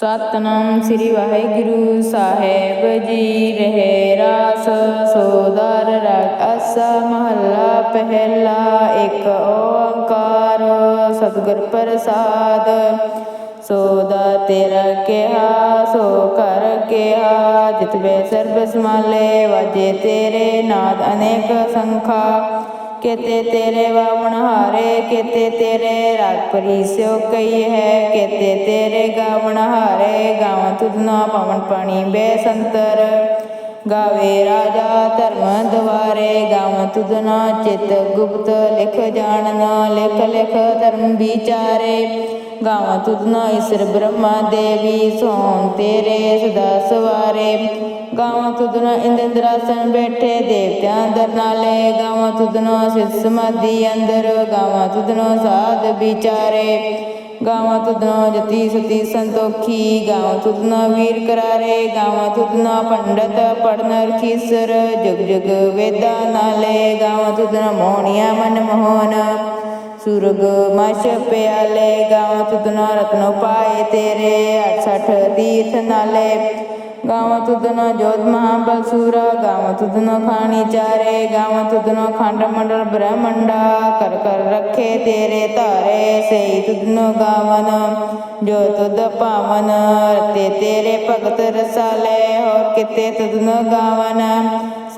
ਸਤਨਾਮ ਸ੍ਰੀ ਵਾਹਿਗੁਰੂ ਸਾਹਿਬ ਜੀ, ਰਹੇ ਰਾਸ, ਸੋਦਰ ਰਾਗ ਆਸਾ ਮਹੱਲਾ ਪਹਿਲਾ, ਇੱਕ ਓੰਕਾਰ, ਸਤਿਗੁਰ ਪ੍ਰਸਾਦ। ਸੋਦਾ ਤੇਰਾ ਕਿਹਾ, ਸੋ ਕਰ ਕਿਹਾ, ਜਿਤਵੇ ਸਰਬ ਸਮਾਲੇ ਵਾਜੇ ਤੇਰੇ ਨਾਦ ਅਨੇਕ ਸੰਖਾ। ਕੇਤੇ ਤੇਰੇ ਵਾਵਣ ਹਾਰੇ, ਕੇਤੇ ਤੇਰੇ ਰਾਗ ਪਰੀਸਿਓ ਕਈ ਹੈ, ਕੇਤੇ ਤੇਰੇ ਗਾਵਣ ਹਾਰੇ, ਗਾਵ ਤੁਧਨਾ ਪਵਨ ਪਾਣੀ ਬੇਸੰਤਰ। ਗਾਵੇ ਰਾਜਾ ਧਰਮ ਦਵਾਰੇ ਗਾਵ ਤੁਧਨਾ ਚਿਤ ਗੁਪਤ, ਲਿਖ ਜਾਣਨਾ, ਲਿਖ ਲਿਖ ਧਰਮ ਵਿਚਾਰੇ। ਗਾਵਾਂ ਤੁਧਨਾ ਈਸ਼ਰ ਬ੍ਰਹਮਾ ਦੇਵੀ ਸੋਨ ਤੇਰੇ ਸਦਾ ਸਵਾਰੇ। ਗਾਵਾਂ ਤੁਧਨਾ ਇੰਦਰਾਸਨ ਬੈਠੇ, ਦੇਵਤਿਆਂ ਅੰਦਰ ਨਾਲੇ। ਗਾਵਾਂ ਤੁਧਨਾ ਸਿਧ ਸਮਾਧੀ ਅੰਦਰ, ਗਾਵਾਂ ਤੁਧਨਾ ਸਾਧ ਵਿਚਾਰੇ। ਗਾਵਾਂ ਤੁਧਨਾ ਜਤੀ ਸਤੀ ਸੰਤੋਖੀ, ਗਾਵਾਂ ਤੁਧਨਾ ਵੀਰ ਕਰਾਰੇ। ਗਾਵਾਂ ਤੁਧਨਾ ਪੰਡਤ ਪੜਨਰ ਖੀਸਰ, ਜੁਗ ਜੁਗ ਵੇਦਾ ਨਾਲੇ। ਗਾਵਾਂ ਤੁਧਨਾ ਮੋਹਣੀਆਂ ਮਨ ਮੋਹਨ ਸੁਰਗ ਮਛ ਪਿਆਲੇ, ਗਾਵਾਂ ਤੁਧਨਾ ਰਤਨੋ ਪਾਏ ਤੇਰੇ 68 ਤੀਰਥ ਨਾਲੇ। ਗਾਵਾਂ ਤੁਧਨਾ ਜੋਤ ਮਹਾਬਲ ਸੂਰਾ, ਗਾਵਾਂ ਤੁਧਨਾ ਖਾਣੀ ਚਾਰੇ, ਗਾਵਾਂ ਤੁਧਨਾ ਖੰਡ ਮੰਡਲ ਬ੍ਰਹਮੰਡਾ। ਕਰ ਕਰ ਰੱਖੇ ਤੇਰੇ ਧਾਰੇ ਸਈ ਤੁਧਨੋ ਗਾਵਨ, ਜੋ ਤੁਧ ਪਾਵਨ ਤੇ ਤੇਰੇ ਭਗਤ ਰਸਾਲੇ। ਹੋਰ ਕਿਤੇ ਤੁਧਨੋ ਗਾਵਨ।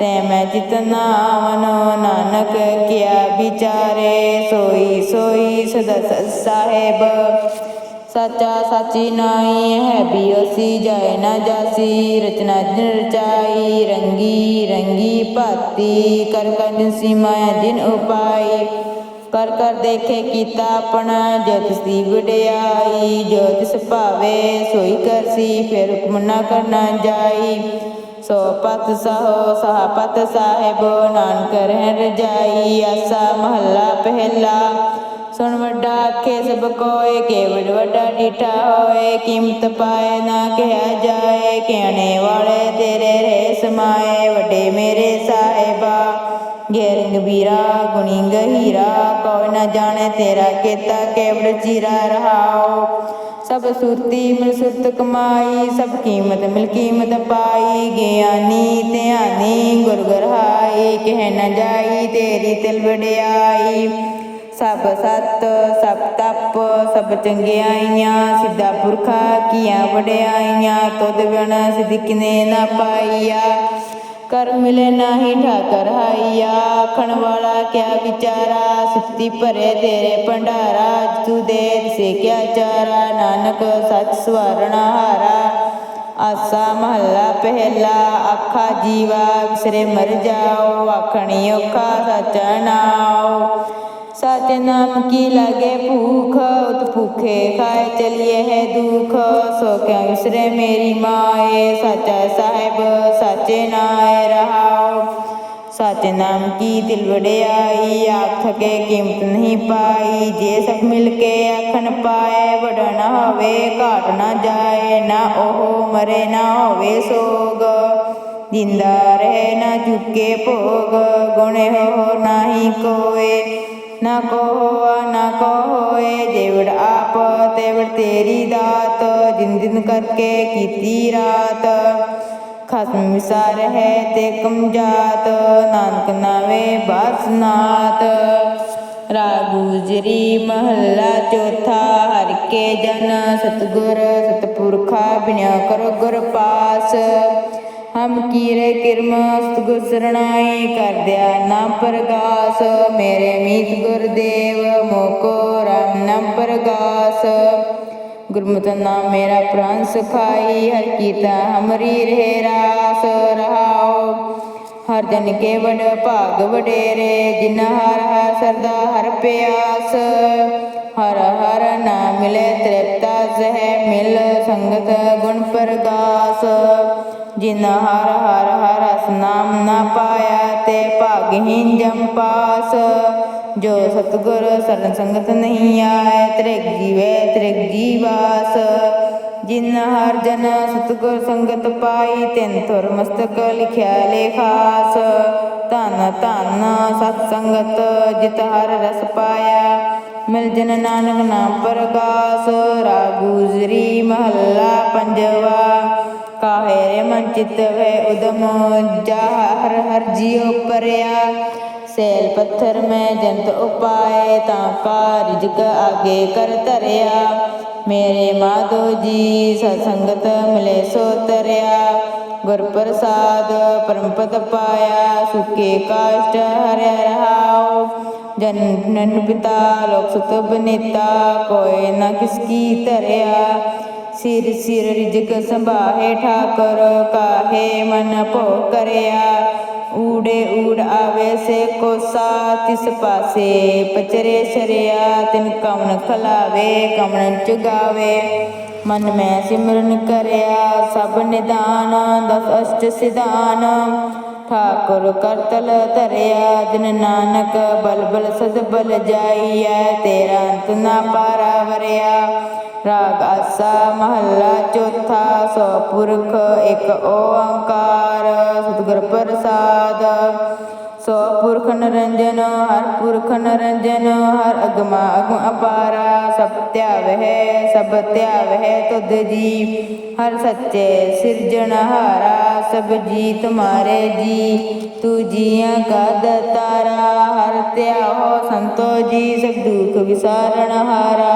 ਸੇ ਮੈਂ ਜਿਤਨਾ ਨਾਨਕ ਕਿਆ ਵਿਚਾਰੇ, ਸੋਈ ਸੋਈ ਸਦਾ ਸਾਹਿਬ। ਸਾਚਾ ਸਾਚੀ ਨਾਈ ਹੈ ਬਿਓਸੀ, ਜਾਏ ਨਾ ਜਾਸੀ, ਰਚਨਾ ਜਿਨ ਰਚਾਈ, ਰੰਗੀ ਰੰਗੀ ਭਾਤੀ। ਕਰ ਕਰ ਸੀਮਾਇਆ ਜਿਨ ਉਪਾਈ, ਕਰ ਕਰ ਦੇਖੇ ਕੀਤਾ ਆਪਣਾ ਜਤ ਸੀ ਵਡਿਆਈ। ਜੋ ਤਿਸ ਭਾਵੇ ਸੋਈ ਕਰਸੀ, ਫਿਰ ਹੁਕਮ ਨਾ ਕਰਨਾ ਜਾਈ। ਸੋ ਪਤ ਸਹੋ ਸਹਾ ਪਤ ਸਾਹਿਬ, ਨਾਨਕ ਰਹਿ ਰਜਾਈ ਆਸਾ ਮਹੱਲਾ ਪਹਿਲਾ। ਸੁਣ ਵੱਡਾ ਆਖੇ, ਸਭ ਕੋਏ ਕੇਵੜ ਵੱਡਾ ਡੀਠਾ ਹੋਏ, ਕੀਮਤ ਪਾਏ ਨਾ ਕਿਹਾ ਜਾਏ ਕਹਿਣੇ ਵਾਲੇ ਤੇਰੇ ਰੇ ਸਮਾਏ ਵੱਡੇ ਮੇਰੇ ਸਾਹਿਬਾ। ਗੇਰਿੰਗ ਵੀਰਾ, ਗੁਣੀ ਗਹੀਰਾ ਕੋਈ ਨਾ ਜਾਣੇ ਤੇਰਾ ਕੀਤਾ ਕੇਵੜ ਚੀਰਾ ਰਹਾਓ ਸਭ ਸੁਰਤੀ ਮਿਲ ਸੁਰਤ ਕਮਾਈ, ਸਭ ਕੀਮਤ ਮਿਲ ਕੀਮਤ ਪਾਈ। ਗਿਆਨੀ ਧਿਆਨੀ ਗੁਰ ਗਰਹਾਈ, ਕਹਿ ਨ ਜਾਈ ਤੇਰੀ ਤਿਲ ਵਡਿਆਈ। ਸਭ ਸਤ, ਸਭ ਤਪ, ਸਭ ਚੰਗਿਆਈਆਂ, ਸਿੱਧਾ ਪੁਰਖਾ ਕੀਆਂ ਵਡਿਆਈਆਂ। ਤੁਧ ਬਿਨ ਸਿਧ ਕਿਨੇ ਨਾ ਪਾਈਆ। ਕਰ ਮਿਲੇ ਨਾਹੀ ਠਾਕਰ ਹਾਈਆ। ਆਖਣ ਵਾਲਾ ਕਿਆ ਵਿਚਾਰਾ, ਸੁੱਤੀ ਭਰੇ ਤੇਰੇ ਭੰਡਾਰਾ। ਤੂੰ ਦੇ ਸੇ ਕਿਆ ਚਾਰਾ, ਨਾਨਕ ਸੱਚ ਸਵਾਰਣਾ ਹਾਰਾ। ਆਸਾ ਮਹੱਲਾ ਪਹਿਲਾ, ਆਖਾ ਜੀਵਾ, ਵਿਸਰੇ ਮਰ ਜਾਓ। ਆਖਣੀ ਔਖਾ ਸੱਚਾ ਨਾਉ ਨਾਮ ਕੀ ਲਾਗੇ ਭੂਖ ਉਤ ਭੂਖੇ ਖਾਏ ਚਲਿਏ ਹੈ ਦੁਖ ਸੋ ਕਿਆ ਵਿਸਰੇ ਮੇਰੀ ਮਾਏ ਸਾਚਾ ਸਾਹਿਬ ਸਾਚੇ ਨਾਏ ਰਹਾਉ ਸਚ ਨਾਮ ਕੀ ਦਿਲ ਵਡਿਆਈ ਆਖ ਥਕੇ ਕੀਮਤ ਨਹੀਂ ਪਾਈ ਜੇ ਸਭ ਮਿਲ ਕੇ ਆਖਣ ਪਾਏ ਵਡਾ ਨਾ ਹੋਵੇ ਘਾਟ ਨਾ ਜਾਏ ਨਾ ਉਹ ਮਰੇ ਨਾ ਹੋਵੇ ਸੋਗ ਜਿੰਦਾ ਰਹੇ ਨਾ ਚੁੱਕੇ ਭੋਗ ਗੁਣੇ ਹੋ ਨਾਹੀ ਕੋਏ ਨਾ ਕੋ ਹੋਆ ਨਾ ਕੋ ਹੋਏ ਜੇਵੜ ਆਪ ਤੇਵੜ ਤੇਰੀ ਦਾਤ ਜਿਨ ਦਿਨ ਕਰਕੇ ਕੀਤੀ ਰਾਤ ਖਸਮ ਵਿਸਾਰ ਹੈ ਤੇ ਕਮ ਜਾਤ ਨਾਨਕ ਨਾਵੇ ਬਸਨਾਤ ਰਾਗੂਜਰੀ ਮਹੱਲਾ ਚੌਥਾ ਹਰ ਕੇ ਜਨ ਸਤਗੁਰ ਸਤਪੁਰਖਾ ਬਿਨਿਆ ਕੀਰੇ ਕਿਰਮ ਸਤਗੁਰ ਕਰਦਿਆ ਨਾਮ ਪ੍ਰਗਾਸ, ਮੇਰੇ ਮੀਤ ਗੁਰਦੇਵ ਮੋਕੋ ਰਾਮ ਨਾਮ ਪ੍ਰਗਾਸ। ਗੁਰਮਤਿ ਨਾਮ ਮੇਰਾ ਪ੍ਰਾਨ ਸਖਾਈ, ਹਰ ਕੀਤਾ ਹਮਰੀ ਰਹਿ ਰਾਸ ਰਹਾਓ ਹਰ ਜਨ ਕੇ ਵਡ ਭਾਗ ਵਡੇਰੇ, ਜਿਨ ਹਰ ਹਰ ਸਰਦਾ ਹਰ ਪਿਆਸ। ਹਰ ਹਰ ਨਾਮ ਮਿਲੇ ਤ੍ਰਿਪਤਾ ਸਹਿ ਮਿਲ ਸੰਗਤ ਗੁਣ ਪ੍ਰਗਾਸ। ਜਿਨ ਹਰ ਹਰ ਹਰ ਰਸ ਨਾਮ ਨਾ ਪਾਇਆ ਤੇ ਭਾਗਹੀਨ ਜਮ ਪਾਸ। ਜੋ ਸਤਗੁਰ ਸਰਨ ਸੰਗਤ ਨਹੀਂ ਆਏ, ਤ੍ਰਿਗ ਜੀਵੇ ਤ੍ਰਿਗ ਜੀਵਾਸ ਜਿਨ ਹਰ ਜਨ ਸਤਗੁਰ ਸੰਗਤ ਪਾਈ, ਤਿਨ ਤੁਰ ਮਸਤਕ ਲਿਖਿਆ ਲੇਖਾਸ ਧਨ ਧਨ ਸਤ ਸੰਗਤ ਜਿਤ ਹਰ ਰਸ ਪਾਇਆ, ਮਿਲ ਜਨ ਨਾਨਕ ਨਾਮ ਪ੍ਰਗਾਸ। ਰਾਗੂਜਰੀ ਮਹੱਲਾ ਪੰਜਵਾ। ਕਾਹੇ ਰੇ ਮਨ ਚਿਤ ਹੈ ਉਦਮ ਜਾਹ ਹਰ ਹਰ ਜੀਉ ਪਰਿਆ। ਸੈਲ ਪੱਥਰ ਮੈਂ ਜੰਤ ਉਪਾਏ ਤਾਂ ਕਾ ਆਗੇ ਕਰ ਧਰਿਆ। ਮੇਰੇ ਮਾਧੋ ਜੀ ਸਤਸੰਗਤ ਮਿਲੇ ਸੋ ਤਰਿਆ। ਗੁਰ ਪ੍ਰਸਾਦ ਪਰਮ ਪਾਇਆ, ਸੁਖੇ ਕਾਸ਼ਟ ਹਰਿ ਰਹਾਉ। ਜਨਨ ਪਿਤਾ ਲੋਕ ਸੁਤ ਬਨੇਤਾ ਕੋਇ ਨਾ ਕਿਸ ਕੀ ਧਰਿਆ। ਸਿਰ ਸਿਰ ਰਿਜਕ ਸੰਭਾਹੇ ਠਾਕਰ ਕਾਹੇ ਮਨ ਭੋ ਕਰਿਆ ਊੜੇ ਊੜ ਆਵੇ ਸੇ ਕੋਸਾ, ਤਿਸ ਪਾਸੇ ਪਚਰੇ ਸਰਿਆ। ਤਿਨ ਕਵਣ ਖਲਾਵੇ ਕਵਨ ਚੁਗਾਵੇ। ਮਨ ਮੈਂ ਸਿਮਰਨ ਕਰਿਆ, ਸਭ ਨਿਦਾਨ, ਦਸ ਅਸ਼ਟ ਸਿਧਾਨ। ਠਾਕੁਰ ਕਰਤਲ ਧਰਿਆ ਦਿਨ ਨਾਨਕ ਬਲ ਬਲ ਸਦ ਬਲ ਜਾਈਐ, ਤੇਰਾ ਅੰਤ ਨਾ ਪਾਰਾ ਵਰਿਆ। ਰਾਗ ਆਸਾ ਮਹੱਲਾ ਚੌਥਾ, ਸੋ ਪੁਰਖ ਇੱਕ ਓੰਕਾਰ। ਸਤਿਗੁਰ ਪ੍ਰਸਾਦ, ਸੋ ਪੁਰਖ ਨਰੰਜਨ, ਹਰ ਪੁਰਖ ਨਿਰੰਜਨ, ਹਰ ਅਗਮਾ ਅਗਮ ਅਪਾਰਾ। ਸਭ ਧਿਆਵਹਿ ਸਭ ਧਿਆਵਹਿ ਤੁਧ ਜੀ, ਹਰ ਸੱਚੇ ਸਿਰਜਣਹਾਰਾ ਸਭ ਜੀ ਤੁਮਾਰੇ ਜੀ। ਤੂ ਜੀਆਂ ਕਾ ਦਤਾਰਾ ਹਰ ਧਿਆਵੋ ਸੰਤੋ ਜੀ, ਸਭ ਦੁਖ ਵਿਸਾਰਣਹਾਰਾ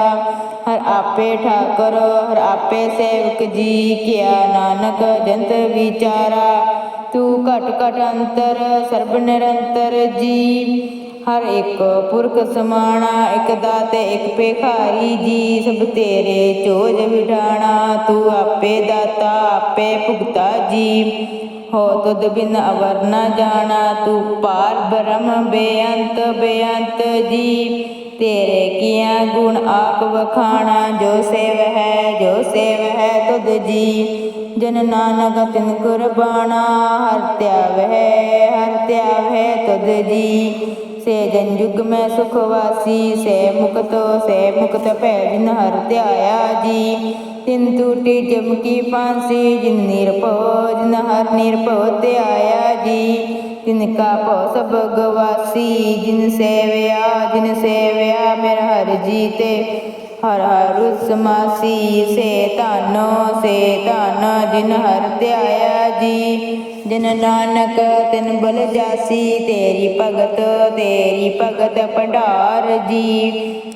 ਹਰ ਆਪੇ ਠਾਕਰ, ਹਰ ਆਪੇ ਸੇਵਕ ਜੀ, ਕਿਆ ਨਾਨਕ ਜੰਤ ਵਿਚਾਰਾ। ਤੂੰ ਘਟ ਘਟ ਅੰਤਰ, ਸਰਬ ਨਿਰੰਤਰ ਜੀ। ਹਰ ਇੱਕ ਪੁਰਖ ਸਮਾਣਾ, ਇੱਕ ਦਾਤੇ, ਇਕ ਭੇਖਾਰੀ, ਜੀ ਸਭ ਤੇਰੇ ਚੋਜ ਵਿਢਾਣਾ ਤੂੰ ਆਪੇ ਦਾਤਾ, ਆਪੇ ਭੁਗਤਾ ਜੀ। ਹੋ ਤੁਧ ਬਿਨ ਅਵਰ ਨ ਜਾਣਾ, ਤੂੰ ਪਾਰ ਬ੍ਰਹਮ ਬੇਅੰਤ ਬੇਅੰਤ ਜੀ। ਤੇਰੇ ਕੀਆਂ ਗੁਣ ਆਪ ਵਖਾਣਾ, ਜੋ ਸੇਵ ਹੈ, ਜੋ ਸੇਵ ਹੈ ਤੁਧ ਜੀ। ਜਨ ਨਾਨਕ ਤਿਨ ਕੁਰਬਾਣਾ ਹਰ ਧਿਆਵਹਿ ਹਰ ਧਿਆਵਹਿ ਤੁਧ ਜੀ। ਸੇ ਜਨ ਜੁਗ ਮੈਂ ਸੁਖਵਾਸੀ ਸੇ ਮੁਕਤ ਸੇ ਮੁਕਤ ਭੈ ਜਿਨ ਹਰ ਧਿਆਇਆ ਜੀ। ਤਿੰਨ ਟੂਟੀ ਜਮ ਕੀ ਫਾਂਸੀ, ਜਿਨ ਨਿਰਭਉ, ਜਿਨ ਹਰ ਨਿਰਭਉ ਧਿਆਇਆ ਜੀ। ਤਿਨ ਕਾ ਭਉ ਸਭ ਗਵਾਸੀ, ਜਿਨ ਸੇਵਿਆ ਜਿਨ ਸੇਵਿਆ ਮੇਰਾ ਹਰ ਜੀ ਤੇ ਹਰ ਹਰ ਸਮਾਸੀ ਸੇ ਧਨੋ, ਸੇ ਧਨ, ਜਿਨ ਹਰ ਧਿਆਇਆ ਜੀ। ਜਿਨ ਨਾਨਕ, ਤਿਨ ਬਲ ਜਾਸੀ, ਤੇਰੀ ਭਗਤ ਤੇਰੀ ਭਗਤ ਭੰਡਾਰ ਜੀ।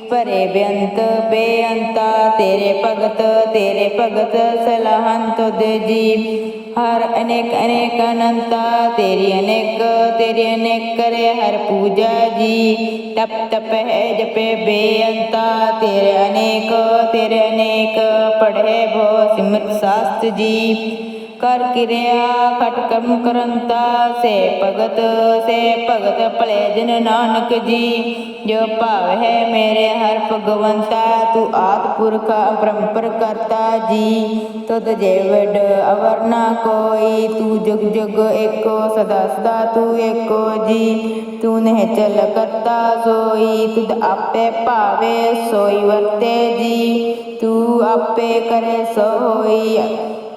ਭਰੇ ਬੇਅੰਤ, ਬੇਅੰਤਾ, ਤੇਰੇ ਭਗਤ ਤੇਰੇ ਭਗਤ ਸਲਾਹਨ ਤੁਧ ਜੀ। ਹਰ ਅਨੇਕ ਅਨੇਕ ਅਨੰਤਾ, ਤੇਰੀ ਅਨੇਕ ਤੇਰੀ ਅਨੇਕ ਕਰੇ ਹਰ ਪੂਜਾ ਜੀ। ਤਪ ਤਪ ਹੈ ਜਪੇ ਬੇਅੰਤਾ, ਤੇਰੇ ਅਨੇਕ ਤੇਰੇ ਅਨੇਕ, ਪੜ੍ਹੇ ਭੋ ਸਿਮਰਤ ਸਾਸਤ ਜੀ। ਕਰ ਕਿਰਿਆ, ਖਟ ਕਰਮ ਕਰੰਤਾ, ਸੇ ਭਗਤ ਸੇ ਭਗਤ ਭਲੇ ਜਿਨ ਨਾਨਕ ਜੀ। ਜੋ ਭਾਵ ਹੈ ਮੇਰੇ ਹਰ ਭਗਵੰਤਾ, ਤੂੰ ਆਦ ਪੁਰਖ ਅਪਰੰਪਰ ਕਰਤਾ ਜੀ। ਤੁਧ ਜੇ ਵਡ ਅਵਰ ਨਾ ਕੋਈ, ਤੂੰ ਜੁਗ ਜੁਗ ਏਕੋ, ਸਦਾ ਸਦਾ ਤੂੰ ਏਕੋ ਜੀ। ਤੂੰ ਨਹਿ ਚਲ ਕਰਤਾ ਸੋਈ, ਤੁਧ ਆਪੇ ਭਾਵੇ ਸੋਈ ਵਰਤੇ ਜੀ। ਤੂੰ ਆਪੇ ਕਰੇ ਸੋ ਹੋਈ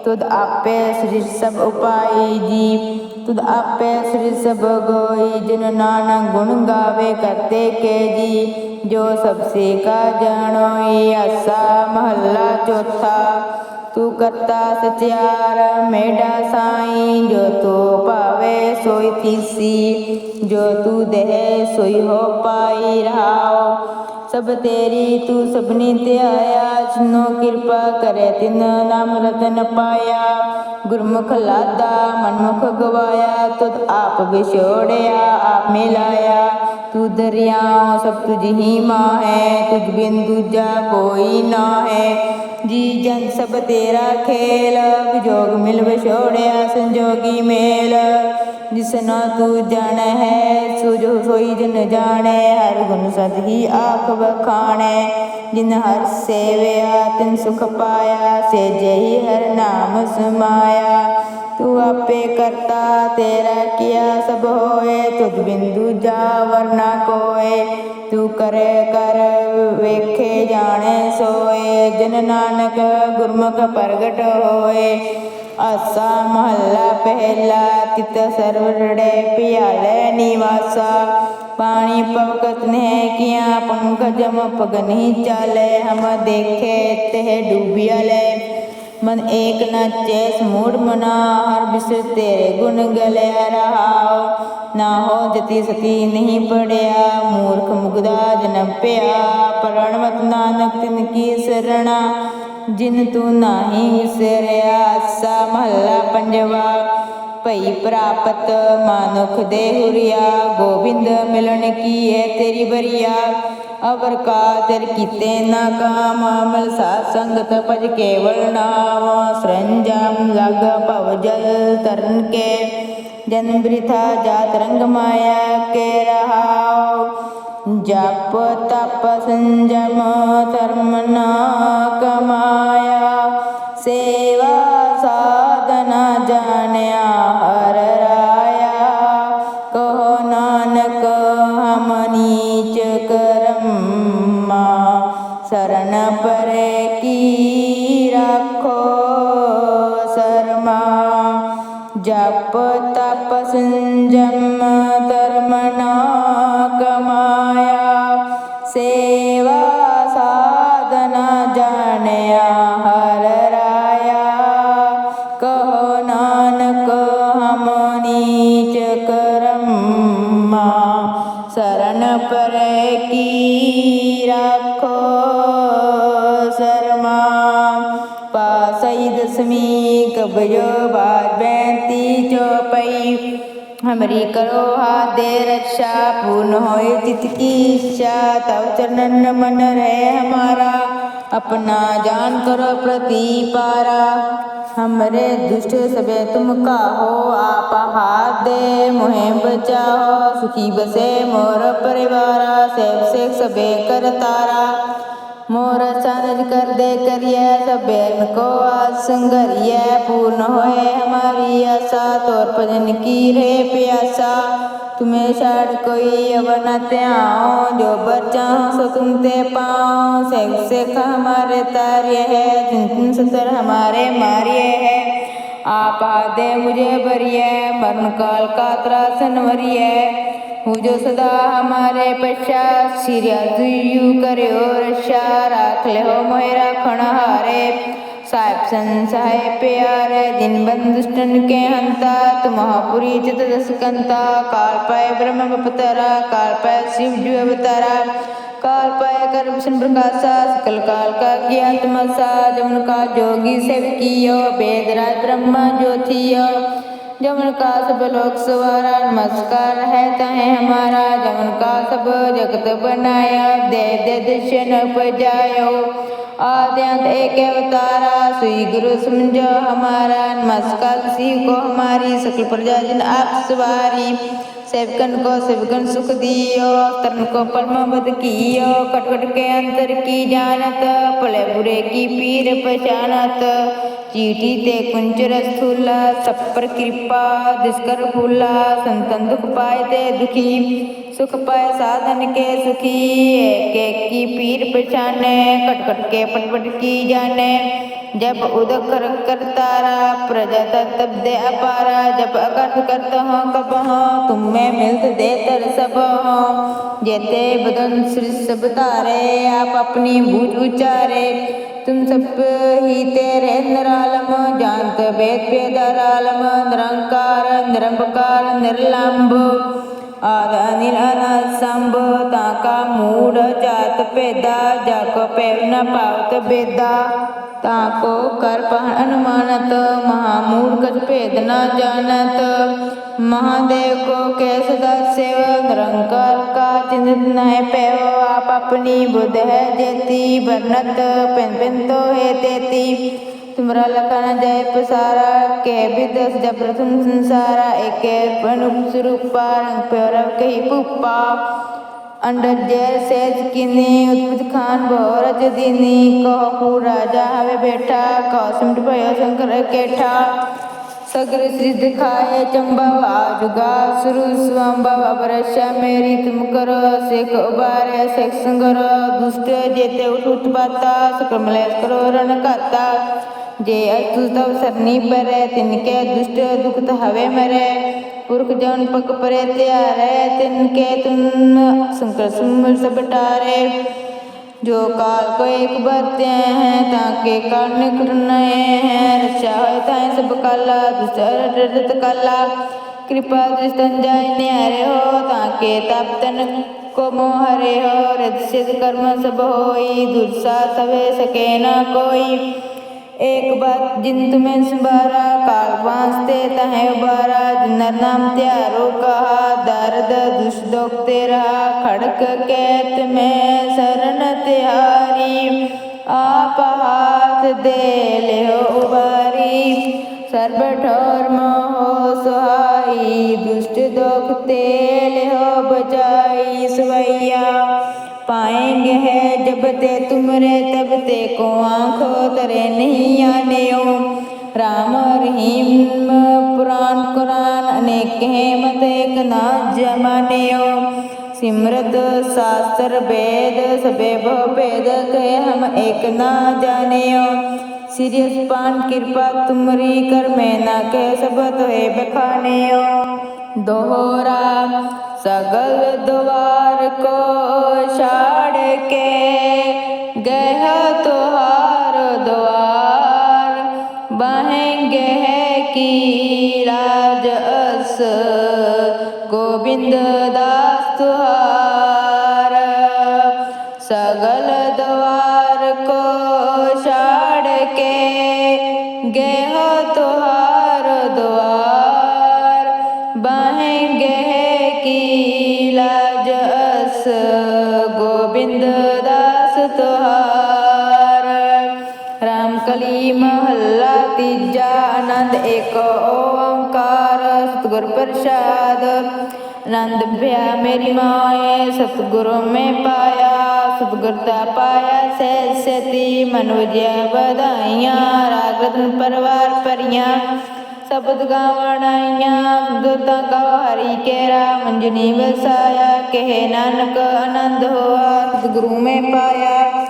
ਤੁਧ ਆਪੇ ਸ੍ਰੀ ਸਭ ਉਪਾਈ ਜੀ। ਤੁਧ ਆਪੇ ਸ੍ਰੀ ਸਭ ਗੋਈ, ਜਿਨ ਨਾਨਕ ਗੁਣ ਗਾਵੇ ਕਰਤੇ ਕੇ ਜੀ। ਜੋ ਸਭ ਸੇ ਕਾ ਜਾਣੋਈ, ਆਸਾ ਮਹੱਲਾ ਚੌਥਾ। ਤੂੰ ਕਰਤਾ ਸਚਿਆਰ, ਮੇਡਾ ਸਾਈ। ਜੋ ਤੂੰ ਭਾਵੇ ਸੋਈ ਤੀਸੀ, ਜੋ ਤੂੰ ਦੇਹ ਸੋਈ ਹੋ ਪਾਈ ਰਹਾਓ ਸਭ ਤੇਰੀ ਤੂੰ ਸਭਨੀ ਤੇ ਆਇਆ ਜਿਨੋ ਕਿਰਪਾ ਕਰੇ ਤਿਨ ਨਾਮ ਰਤਨ ਪਾਇਆ। ਗੁਰਮੁਖ ਲਾਦਾ, ਮਨਮੁਖ ਗਵਾਇਆ, ਤੁਧ ਆਪ ਵਿਛੋੜਿਆ, ਆਪ ਮਿਲਾਇਆ। ਤੂੰ ਦਰਿਆ ਸਭ ਤੁਝ ਹੀ ਮਾਂ ਹੈ ਤੁਝ ਬਿਨ ਦੂਜਾ ਕੋਈ ਨਾ ਹੈ ਜੀ ਜਨ ਸਭ ਤੇਰਾ ਖੇਲ, ਵਿਜੋਗ ਮਿਲ ਵਿਛੋੜਿਆ ਸੰਜੋਗੀ ਮੇਲ। ਜਿਸਨਾ ਤੂੰ ਜਾਣ ਹੈ ਸੁਜੋ ਸੋਈ ਜਨ ਜਾਣੈ, ਹਰ ਗੁਣ ਸਦ ਹੀ ਆਖ ਵਖਾਣੈ। ਜਿਨ ਹਰ ਸੇਵਿਆ, ਤਿਨ ਸੁਖ ਪਾਇਆ, ਸੇ ਜਹੀ ਹਰ ਨਾਮ ਸਮਾਇਆ। ਤੂੰ ਆਪੇ ਕਰਤਾ, ਤੇਰਾ ਕੀਆ ਸਭ ਹੋਏ, ਤੁਧ ਬਿੰਦੂ ਜਾ ਵਰਨਾ ਕੋਏ। ਤੂੰ ਕਰੇ ਕਰ, ਵੇਖੇ ਜਾਣੇ ਸੋਏ, ਜਿਨ ਨਾਨਕ ਗੁਰਮੁਖ ਪ੍ਰਗਟ ਹੋਏ। ਆਸਾ ਮਹੱਲਾ ਪਹਿਲਾ, ਤਿਤ ਸਰਵੜੇ ਪਿਆਲੇ ਨਿਵਾਸਾ। ਪਾਣੀ ਪਵਕਤ ਨੇ ਕੀਆ ਪੰਕਜਮ ਪਗਨੀ ਚਾਲੇ, ਹਮ ਦੇਖੇ ਤੇ ਡੂਬਿਆ ਲੈ। ਮਨ ਏਕ ਨਾਚੈ, ਸਮੂੜ ਮਨਾ ਹਰ ਬਿਸਰ ਤੇਰੇ ਗੁਣ ਗਲਿਆ ਰਹਾਉ। ਨਾ ਹੋ ਜਤੀ ਸਤੀ ਨਹੀਂ ਪੜਿਆ, ਮੂਰਖ ਮੁਗਦਾ ਜਨਮ ਪਿਆ। ਪਰਣ ਮਤ ਨਾਨਕ ਤਿਨ ਕੀ ਸਰਣਾ, ਜਿਨ ਤੂੰ ਨਾਹੀ ਵਿਸਰਿਆ ਆਸਾ ਮਹੱਲਾ ਪੰਜਵਾ, ਭਈ ਪ੍ਰਾਪਤ ਮਾਨੁਖ ਦੇ ਹੁਰੀਆ। ਗੋਬਿੰਦ ਮਿਲਣ ਕੀ ਹੈ ਤੇਰੀ ਬਰੀਆ ਅਵਰ ਕਾ ਕੀਤੇ ਨਾ ਕਾਮ ਮਲ ਸਾਧ ਸੰਗਤ ਭਜ ਕੇਵਲ ਨਾਮ। ਸਰੰਜਾਮ ਲਗ ਭਵ ਜਲ ਤਰਨ ਕੇ ਜਨਮ ਬ੍ਰਿਥਾ ਜਾਤ ਰੰਗ ਮਾਇਆ ਕੇ ਰਹਾਉ। ਜਪ ਤਪ ਸੰਜਮ ਧਰਮ ਨਾ ਕਮਾਇਆ। ਸੇਵਾ ਸਾਧਨਾ ਜਾਣਿਆ ਅੱਖੋ ਸਰਮਾ। ਪਾਸਈ ਦਸਮੀ ਕਬਿਓ ਬਾਦ ਬੈਂਤੀ ਚੋਪਈ ਹਮਰੀ ਕਰੋ ਹਾਦੇ रक्षा पूर्ण होए चित की इच्छा तव चरण मन रहे हमारा अपना जान करो प्रतिपारा। हमरे दुष्ट सबे तुम काहो, आप हाथ दे, मोहे बचाओ। सुखी बसे मोर परिवारा, सेव से सबे कर तारा। मोर सानज कर दे करिए सबेन को आज संगरिए पूर्ण होए हमारी आशा, तोर भजन की रे प्यासा। तुम्हें छाड़ कोई अब न त्याओ, जो बचा सो तुम ते पाओ। सेख सेख हमारे तार्य है, जिन सतर हमारे मार्य है। आप आदे मुझे बरिए मरण काल का त्रासन वरिए जो सदा हमारे पश्चात सिरिया दुयु करो रक्षा। राख ले हो मोहे राखण हारे। साहिब संसाय प्यारे, दिन बंद दुष्टन के हंता, तुम पुरी चित दस कंता। काल पाए ब्रह्म बपतरा काल पाए शिव जु अवतारा। काल पाए कर विष्णु प्रकाशा, सकल काल का किया तमसा। जमन का जोगी सेव कियो वेदराज ब्रह्मा ज्योतियो जमन का सब लोक सवारा, नमस्कार है तहे हमारा। जमन का सब जगत बनाया, दे दे दर्शन उपजायो आद्यंत एक अवतारा सुई गुरु समझो हमारा नमस्कार सी को हमारी सकल प्रजा जन आप सवारी सेवकन को सेवकन सुख दियो तन को परम बद कियो कटकट के अंतर की जानत भले बुरे की पीर पहचानत चीटी ते कुंचर स्थूला सब पर कृपा दिसकर फूला संतन दुख पाए ते दुखी सुख पाए साधन के सुखी एक एक की पीर पहचाने कट कट के पट पट की जाने जब उदक कर करतारा प्रजा तब दे अपारा जब अकर्थ करत हो कब हो तुम में मिलत दे तर सब हो जेते बदन श्री सब तारे आप अपनी बूझ उचारे तुम सब ही तेरे निरालम जानत वेद वेदारालम निरंकार निरंकार निर्लंब आद अनिल अनाथ संभ ताका मूढ़ जात पेदा जाको पेव न पावत बेदा ताको कर पहन अनुमानत महामूढ़ कछ भेद न जानत महादेव को के सदा सेव निरंकार का चिन्हित नह पैव आप अपनी बुद्ध है जेती बरनत पेन पेन तो है तेती ਤੁਮਰਾ ਲਖਾਨਾ ਜੈ ਪਸਾਰਾ ਕੇ ਬਿਦਸ ਜਬ ਪ੍ਰਥਮ ਸੰਸਾਰਾ, ਏਕੇ ਪਨੁਪ ਸਰੂਪਾ, ਰੰਗ ਪਿਆਰਵ ਕਹੀ ਪੁੱਪਾ ਅੰਡਰ ਜੈ ਸੇਜ ਕਿਨੀ, ਉਤਪਤ ਖਾਨ ਬੋਰਜ ਦਿਨੀ, ਕਹ ਪੂਰਾ ਜਾ ਹਵੇ ਬੇਟਾ ਕੌਸਮ ਭਇਓ ਸ਼ੰਕਰ ਕੇਠਾ। सगर श्री दिखाए चंबा आजुगा सुरु स्वंबा अबरशा मेरी तुम करो सिख उबारे सिख संगर दुष्ट जेते उठ उत्पाता सकल मलेश करो रण करता जे अस्तु तव सरनी परे तिनके दुष्ट दुखत हवे मरे पुरख जन पग परे त्यारे तिनके तुम संकर सुमर सब टारे ਜੋ ਕਾਲ ਕੋ ਇੱਕ ਵਰਤਿਆ ਹੈ, ਤਾਂ ਕੇ ਕਾਲ ਨਿਕਟ ਨਏ ਹੈ। ਰਚਾ ਹੋਇ ਤਾਂ ਸਭ ਕਾਲਾ ਦੁਸਰ ਰਤ ਕਾਲਾ। ਕਿਰਪਾ ਦ੍ਰਿਸ਼ਟਨ ਜਾਇ ਨਿਆਰੇ ਹੋ, ਤਾਂ ਕੇ ਤਪ ਤਨ ਕੋ ਮੋਹ ਹਰੇ ਹੋ। ਰਿਤ ਸਿਧ ਕਰਮ ਸਭ ਹੋਈ, ਦੁਰਸਾ ਸਵੇ ਸਕੇ ਨਾ ਕੋਈ ਏਕ ਬਾਤ ਜਿਨ ਤੁਮੇ ਸੰਭਾਰਾ ਕਾਲ ਵਾਸਤੇ ਤਹੈ ਉਬਾਰਾ ਜਿਨਰ ਨਾਮ ਧਿਆਰੋ ਕਹਾ ਦਰਦ ਦੁਸ਼ ਦੁਖ ਤੇਰਾ ਖੜਕ ਕੈਤ ਮੈਂ ਸਰਨ ਤਿਹਾਰੀ ਆਪ ਹਾਥ ਦੇ ਲਿਓ ਉਬਾਰੀ ਸਰਬ ਠੋਰ ਮੋਹ ਸੁਹਾਈ ਦੁਸ਼ਟ ਦੁਖ पाएंगे है जब ते तुमरे तब ते को आंखों तरे नहीं आने ओ राम रहीम पुराण कुरान अनेक कहमत एक ना जमाने ओ सिमरत शास्त्र वेद सबे भो भेद कहे हम एक ना जाने ओ सीरियस पान कृपा तुमरी कर मैं ना कह सब तो है बखाने ओ दोहरा सगल द्वार ਗੋਬਿੰਦ ਦਾਸ ਤੁਹਾਰ ਸਗਲ ਦਵਾਰ ਕੋ ਛਾੜ ਕੇ ਗਏ ਹੋ ਤੁਹਾਰ ਦਵਾਰ ਬਹੇਂਗੇ ਕੀ ਲਾਜ ਅਸ ਗੋਬਿੰਦ ਦਾਸ ਤੁਹਾਰ ਰਾਮ ਕਲੀ ਮਹੱਲਾ ਤੀਜਾ ਆਨੰਦ ਏਕ ਓੰਕਾਰ ਸਤਿਗੁਰ ਪ੍ਰਸਾਦ ਆਨੰਦ ਭਿਆ ਮੇਰੀ ਮਾਏ, ਸਤਿਗੁਰੂ ਮੈਂ ਪਾਇਆ, ਸਤਿਗੁਰ ਦਾ ਪਾਇਆ ਸਹਿ ਸਤੀ ਮਨੁਜਿਆ ਵਧਾਈਆਂ ਰਾਗਤਨ ਪਰਵਾਰ ਪਰੀਆਂ ਸਬਦ ਗਾਵਣ ਆਈਆਂ ਦੁਤਾਂ ਕਵਾਰੀ ਕੇਰਾ, ਮੰਜਨੀ ਵਸਾਇਆ, ਕਹੇ ਨਾਨਕ ਆਨੰਦ ਹੋਆ, ਸਤਿਗੁਰੂ ਮੈਂ ਪਾਇਆ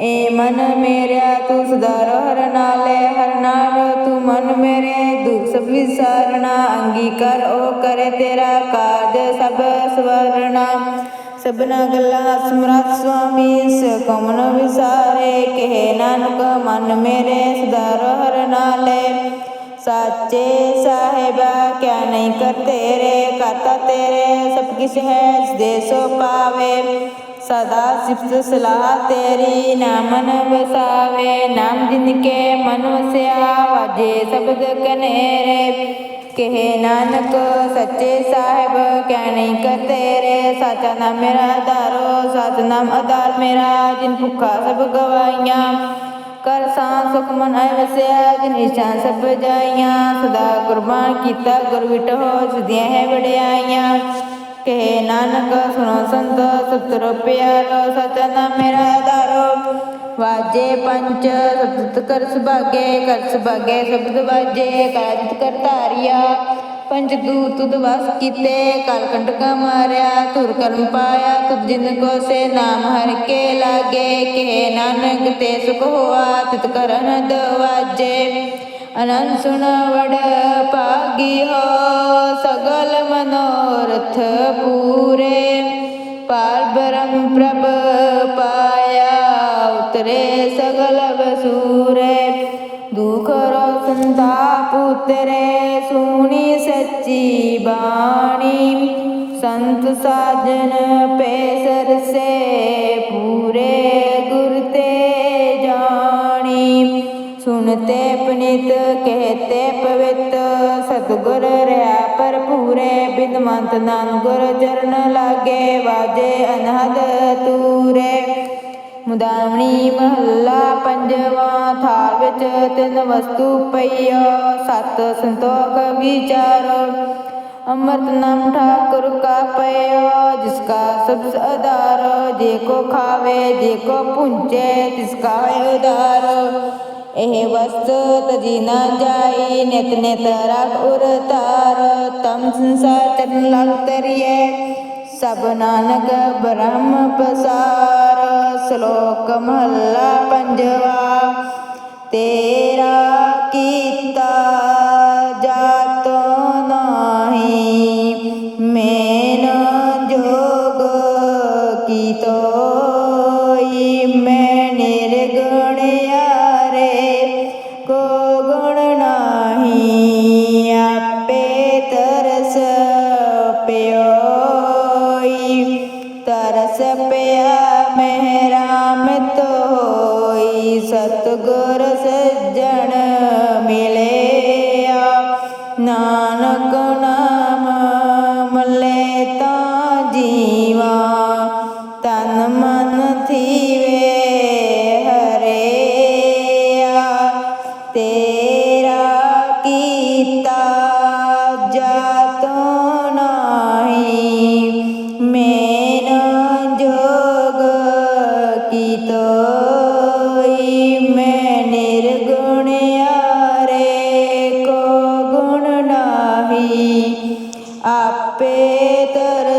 ਏ ਮਨ ਮੇਰਿਆ ਤੂੰ ਸਦਾ ਹਰ ਨਾਲੇ ਹਰ ਨਾਮ ਤੂੰ ਮਨ ਮੇਰੇ ਦੁਖ ਸਭ ਵਿਸਾਰਣਾ ਅੰਗੀਕਾਰ ਉਹ ਕਰੇ ਤੇਰਾ ਕਾਰਜ ਸਭ ਸਵਰਣਾ ਸਭਨਾ ਗੱਲਾਂ ਸਮਰਤ ਸੁਆਮੀ ਸਕਮਨ ਵਿਸਾਰੇ, ਕਹੇ ਨਾਨਕ, ਮਨ ਮੇਰੇ ਸਦਾ ਹਰ ਨਾਲੇ। ਸਾਚੇ ਸਾਹਿਬਾ, ਕਿਆ ਨਹੀਂ ਕਰ ਤੇਰੇ, ਕਰਤਾ ਤੇਰੇ, ਸਭ ਕਿਛ ਹੈ ਜਿਸ ਦੇ ਸੋ ਪਾਵੇ। ਸਦਾ ਸਿਫਤ ਸਲਾਹ ਤੇਰੀ ਨਾਮਨ ਵਸਾਵੇ ਨਾਮ ਜਿਨ ਕੇ ਮਨ ਵਸਿਆ, ਵਾਜੇ ਸ਼ਬਦ ਕਨੇਰੇ। ਕਹੇ ਨਾਨਕ, ਸੱਚੇ ਸਾਹਿਬ ਕਿਆ ਨਹੀਂ ਕਰ ਤੇਰੇ ਸਾਚਾ ਨਾਮ ਮੇਰਾ ਆਧਾਰੋ ਸਤ ਨਾਮ ਆਧਾਰ ਮੇਰਾ, ਜਿਨ ਭੁੱਖਾ ਸਭ ਗਵਾਈਆਂ। ਕਰ ਸਾਂ ਸੁਖ ਮਨ ਆਇ ਵਸਿਆ, ਜਿਨ ਇਸ਼ਾਨ ਸਭ ਜਾਈਆਂ। ਸਦਾ ਕੁਰਬਾਨ ਕੀਤਾ, ਗੁਰ ਵਿਟੋ ਸੁਧੀਆਂ ਹੈ ਵਡਿਆਈਆਂ। ਕਹੇ ਨਾਨਕ ਸੁਣੋ ਸੰਤ ਸਤ ਪਿਆਰੋ ਸਚਾ ਮੇਰਾ ਆਧਾਰੋ। ਵਾਜੇ ਪੰਚ ਸਬਦ ਕਰ ਸੁਭਾਗੇ ਕਰ ਸੁਭਾਗੇ ਸ਼ਬਦ ਵਾਜੇ ਕਾਜਤ ਕਰ ਧਾਰਿਆ। ਪੰਜ ਦੂਤ ਤੁਧ ਵਸ ਕੀਤੇ, ਕਲ ਕੰਟਕਾ ਮਾਰਿਆ, ਧੁਰ ਕਰਮ ਪਾਇਆ, ਤੁਧ ਜਿਨ ਕੋ ਸੇ ਨਾਮ ਹਰ ਕੇ ਲਾਗੇ। ਕੇ ਨਾਨਕ ਤੇ ਸੁਖ ਹੋਆ, ਤਿਤ ਕਰਨ ਦਵਾਜੇ ਅਨੰਦ ਸੁਣ ਵੜ ਭਾਗੀ ਹੋ ਸਗਲ ਮਨੋਰਥ ਪੂਰੇ। ਪਾਰ ਬ੍ਰਹਮ ਪ੍ਰਭ ਪਾਇਆ, ਉਤਰੇ ਸਗਲ ਬਸੂਰੇ। ਦੁਖ ਰੋ ਸੰਤਾਪ ਉਤਰੇ ਸੁਣੀ ਸੱਚੀ ਸੁਨਤੇ ਪਨਿਤ, ਕਹਤੇ ਪਵਿੱਤ। ਸਤਗੁਰ ਰਹਾ ਭਰਪੂਰੇ ਬਿਦਮੰਤ ਨਾਮ ਗੁਰ ਚਰਨ ਲਾਗੇ, ਵਾਜੇ ਅਨਹਦ ਤੂਰੇ। ਮੁਦਾਵਣੀ ਮਹੱਲਾ ਪੰਜਵਾਂ, ਥਾਲ ਵਿੱਚ ਤਿੰਨ ਵਸਤੂ ਪਈਓ, ਸਤ ਸੰਤੋਖ ਵਿਚਾਰੋ। ਅੰਮ੍ਰਿਤ ਨਾਮ ਠਾਕੁਰ ਕਾ ਪਇਓ ਜਿਸ ਕਾ ਸਬਸ ਆਧਾਰ। ਜੇ ਕੋ ਖਾਵੇ, ਜੇ ਕੋ ਪੁੰਚੇ, ਤਿਸ ਇਹ ਵਸਤ ਤਜੀ ਨਾ ਜਾਈ ਨਿਤ ਨਿਤ ਰਖ ਉਰ ਤਾਰ ਤਮ ਸੰਸਾਰ ਚਰਨ ਲਗ ਤਰੀਏ। ਸਭ ਨਾਨਕ ਬ੍ਰਹਮ ਪਸਾਰ, ਸ਼ਲੋਕ ਮਹੱਲਾ ਪੰਜਵਾ। ਤੇਰਾ ਕੀਤਾ ਮਹਿ ਰਾਮਤ ਹੋਈ ਸਤਗੁਰ ਸੇ ਆਪੇ ਤਰਸ